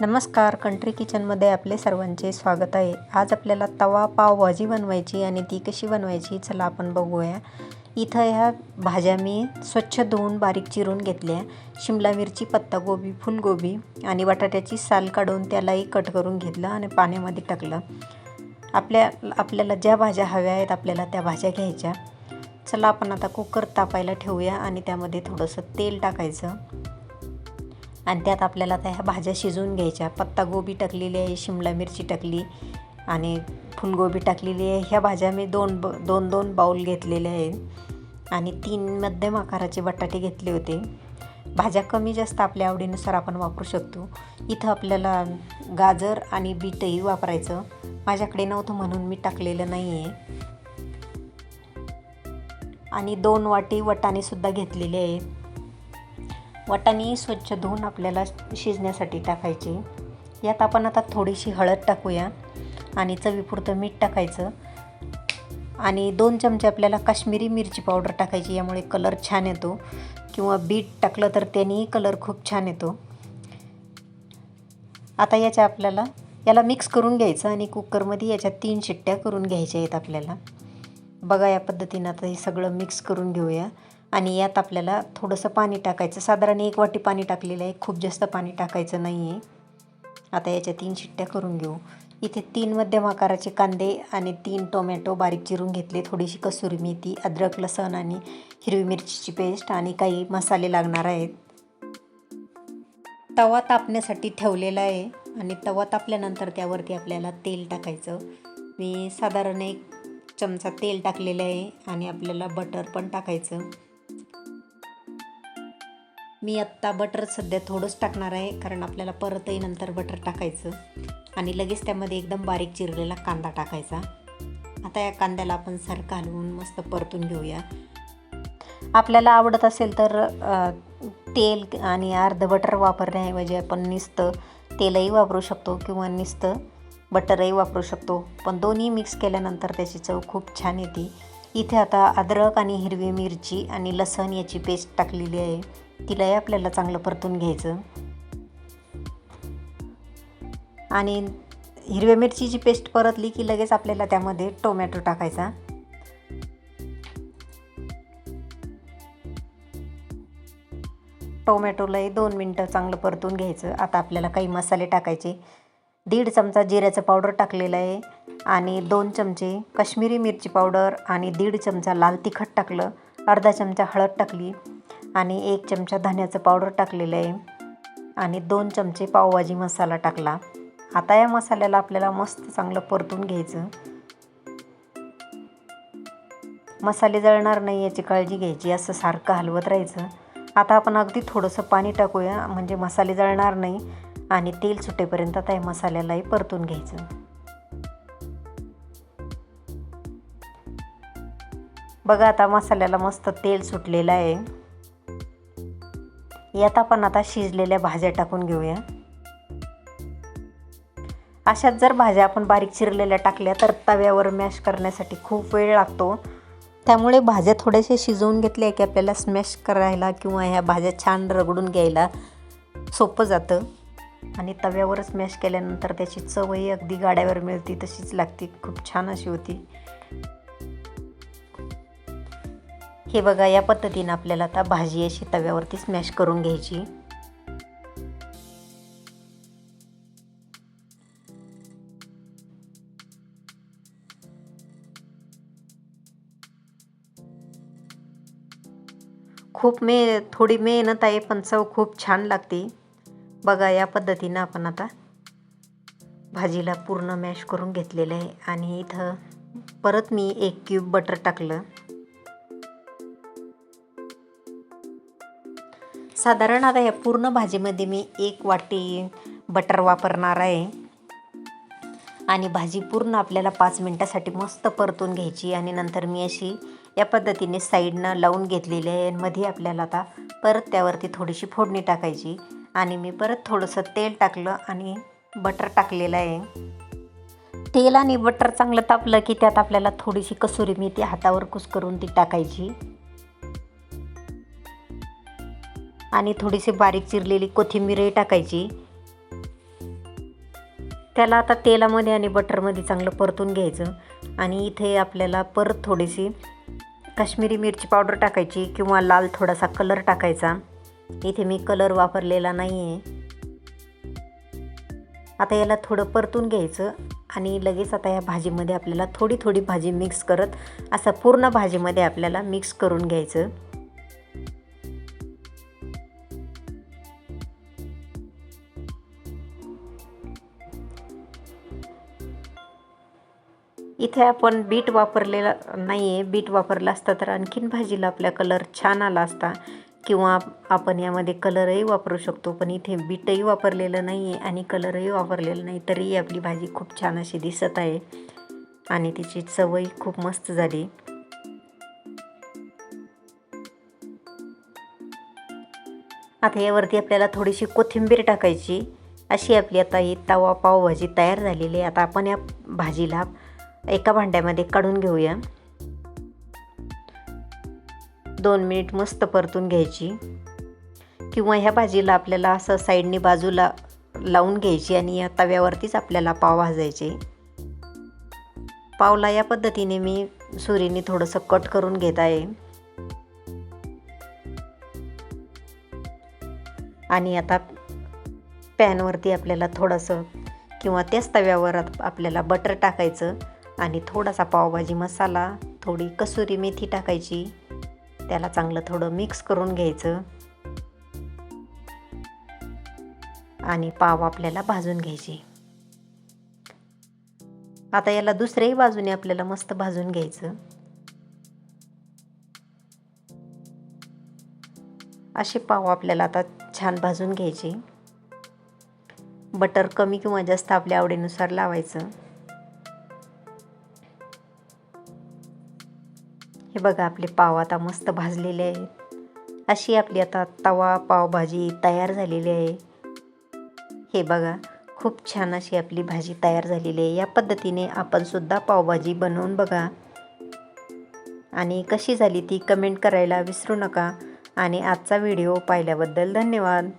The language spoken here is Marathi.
नमस्कार कंट्री किचनमध्ये आपले सर्वांचे स्वागत आहे. आज आपल्याला तवा पावभाजी बनवायची आणि ती कशी बनवायची चला आपण बघूया. इथं ह्या भाज्या मी स्वच्छ धुवून बारीक चिरून घेतल्या. शिमला मिरची पत्तागोबी फुलगोबी आणि बटाट्याची साल काढून त्यालाही कट करून घेतलं आणि पाण्यामध्ये टाकलं. आपल्या आपल्याला ज्या भाज्या हव्या आहेत आपल्याला त्या भाज्या घ्यायच्या. चला आपण आता कुकर तापायला ठेवूया आणि त्यामध्ये थोडंसं तेल टाकायचं. आणि त्यात आपल्याला त्या ह्या भाज्या शिजवून घ्यायच्या. पत्तागोबी टाकलेली आहे शिमला मिरची टाकली आणि फुलगोबी टाकलेली आहे. ह्या भाज्या मी दोन ब दोन दोन बाऊल घेतलेले आहेत. आणि तीन मध्यम आकाराचे बटाटे घेतले होते. भाज्या कमी जास्त आपल्या आवडीनुसार आपण वापरू शकतो. इथं आपल्याला गाजर आणि बीटही वापरायचं. माझ्याकडे नव्हतं म्हणून मी टाकलेलं नाही आहे आणि दोन वाटी वटाणेसुद्धा घेतलेले आहेत. वाटाणे स्वच्छ धुवून आपल्याला शिजण्यासाठी टाकायचे. यात आपण आता थोडीशी हळद टाकूया आणि चवीपुरतं मीठ टाकायचं. आणि दोन चमचे आपल्याला काश्मीरी मिरची पावडर टाकायची यामुळे कलर छान येतो. किंवा बीट टाकलं तर त्यानेही कलर खूप छान येतो. आता याच्या आपल्याला याला मिक्स करून घ्यायचं आणि कुकरमध्ये याच्या तीन शिट्ट्या करून घ्यायच्या आहेत आपल्याला. बघा या पद्धतीनं आता हे सगळं मिक्स करून घेऊया. आणि यात आपल्याला थोडंसं पाणी टाकायचं. साधारण एक वाटी पाणी टाकलेलं आहे. खूप जास्त पाणी टाकायचं नाही आहे आता याच्या तीन शिट्ट्या करून घेऊ. इथे तीन मध्यम आकाराचे कांदे आणि तीन टोमॅटो बारीक चिरून घेतले. थोडीशी कसुरी मेथी अद्रक लसण आणि हिरवी मिरचीची पेस्ट आणि काही मसाले लागणार आहेत. तवा तापण्यासाठी ठेवलेला आहे आणि तवा तापल्यानंतर त्यावरती आपल्याला तेल टाकायचं. मी साधारण एक चमचा तेल टाकलेलं आहे आणि आपल्याला बटर पण टाकायचं. मी आत्ता बटर सध्या थोडंच टाकणार आहे कारण आपल्याला परतही नंतर बटर टाकायचं. आणि लगेच त्यामध्ये एकदम बारीक चिरलेला कांदा टाकायचा. आता या कांद्याला आपण सारखं हलवून मस्त परतून घेऊया. आपल्याला आवडत असेल तर तेल आणि अर्ध बटर वापरण्याऐवजी आपण नुसतं तेलही वापरू शकतो किंवा नुसतं बटरही वापरू शकतो. पण दोन्ही मिक्स केल्यानंतर त्याची चव खूप छान येते. इथे आता अद्रक आणि हिरवी मिरची आणि लसण याची पेस्ट टाकलेली आहे. तिलाही आपल्याला चांगलं परतून घ्यायचं. आणि हिरव्या मिरचीची पेस्ट परतली की लगेच आपल्याला त्यामध्ये टोमॅटो टाकायचा. टोमॅटोलाही दोन मिनटं चांगलं परतून घ्यायचं. आता आपल्याला काही मसाले टाकायचे. दीड चमचा जिऱ्याचं पावडर टाकलेलं आहे. आणि दोन चमचे काश्मीरी मिरची पावडर आणि दीड चमचा लाल तिखट टाकलं. अर्धा चमचा हळद टाकली. आणि एक चमचा धन्याचं पावडर टाकलेलं आहे. आणि दोन चमचे पावभाजी मसाला टाकला. आता या मसाल्याला आपल्याला मस्त चांगलं परतून घ्यायचं. मसाले जळणार नाही याची काळजी घ्यायची असं सारखं हलवत राहायचं. आता आपण अगदी थोडंसं पाणी टाकूया म्हणजे मसाले जळणार नाही आणि तेल सुटेपर्यंत आता या मसाल्यालाही परतून घ्यायचं. बघा आता मसाल्याला मस्त तेल सुटलेलं आहे. यात आपण आता शिजलेल्या भाज्या टाकून घेऊया. अशात जर भाज्या आपण बारीक चिरलेल्या टाकल्या तर तव्यावर मॅश करण्यासाठी खूप वेळ लागतो. त्यामुळे भाज्या थोड्याशा शिजवून घेतल्या की आपल्याला स्मॅश करायला किंवा ह्या भाज्या छान रगडून घ्यायला सोपं जातं. आणि तव्यावर स्मॅश केल्यानंतर त्याची चवही अगदी गाड्यावर मिळते तशीच लागते. खूप छान अशी होती. हे बघा या पद्धतीनं आपल्याला आता भाजी अशी तव्यावरती स्मॅश करून घ्यायची. खूप मे थोडी मेहनत आहे पण चव खूप छान लागते. बघा या पद्धतीनं आपण आता भाजीला पूर्ण मॅश करून घेतलेलं आहे. आणि इथं परत मी एक क्यूब बटर टाकलं. साधारण आता या पूर्ण भाजीमध्ये मी एक वाटी बटर वापरणार आहे. आणि भाजी पूर्ण आपल्याला पाच मिनटासाठी मस्त परतून घ्यायची आणि नंतर मी अशी या पद्धतीने साईडनं लावून घेतलेली आहे. आणि मध्ये आपल्याला आता परत त्यावरती थोडीशी फोडणी टाकायची आणि मी परत थोडंसं तेल टाकलं आणि बटर टाकलेलं आहे. तेल आणि बटर चांगलं तापलं की त्यात आपल्याला थोडीशी कसुरी मेथी हातावर कुस्करून ती टाकायची. आणि थोडीशी बारीक चिरलेली कोथिंबीरही टाकायची. त्याला आता तेलामध्ये आणि बटरमध्ये चांगलं परतून घ्यायचं. आणि इथे आपल्याला परत थोडीशी काश्मीरी मिरची पावडर टाकायची किंवा लाल थोडासा कलर टाकायचा. इथे मी कलर वापरलेला नाही आहे आता याला थोडं परतून घ्यायचं आणि लगेच आता या भाजीमध्ये आपल्याला थोडी थोडी भाजी मिक्स करत असं पूर्ण भाजीमध्ये आपल्याला मिक्स करून घ्यायचं. इथे आपण बीट वापरलेला नाही आहे बीट वापरला असता तर आणखीन भाजीला आपला कलर छान आला असता. किंवा आपण यामध्ये कलरही वापरू शकतो पण इथे बीटही वापरलेलं नाही आहे आणि कलरही वापरलेलं नाही तरीही आपली भाजी खूप छान अशी दिसत आहे. आणि तिची चवही खूप मस्त झाली. आता यावरती आपल्याला थोडीशी कोथिंबीर टाकायची. अशी आपली आता ही तवा पावभाजी तयार झालेली आहे. आता आपण या भाजीला एका भांड्यामध्ये काढून घेऊया. दोन मिनिट मस्त परतून घ्यायची. किंवा ह्या भाजीला आपल्याला असं साईडनी बाजूला लावून घ्यायची आणि या तव्यावरतीच आपल्याला पाव भाजायचे. पावला या पद्धतीने मी सुरीने थोडंसं कट करून घेत आहे. आणि आता पॅनवरती आपल्याला थोडंसं किंवा त्याच तव्यावर आपल्याला बटर टाकायचं. आणि थोडासा पावभाजी मसाला थोडी कसुरी मेथी टाकायची. त्याला चांगलं थोडं मिक्स करून घ्यायचं. आणि पाव आपल्याला भाजून घ्यायची. आता याला दुसऱ्याही बाजूने आपल्याला मस्त भाजून घ्यायचं. असे पाव आपल्याला आता छान भाजून घ्यायचे. बटर कमी किंवा जास्त आपल्या आवडीनुसार लावायचं. हे बघा आपले पाव आता मस्त भाजलेले आहेत. अशी आपली आता तवा पावभाजी तयार झालेली आहे. हे बघा खूप छान अशी आपली भाजी तयार झालेली आहे. या पद्धतीने आपणसुद्धा पावभाजी बनवून बघा. आणि कशी झाली ती कमेंट करायला विसरू नका. आणि आजचा व्हिडिओ पाहिल्याबद्दल धन्यवाद.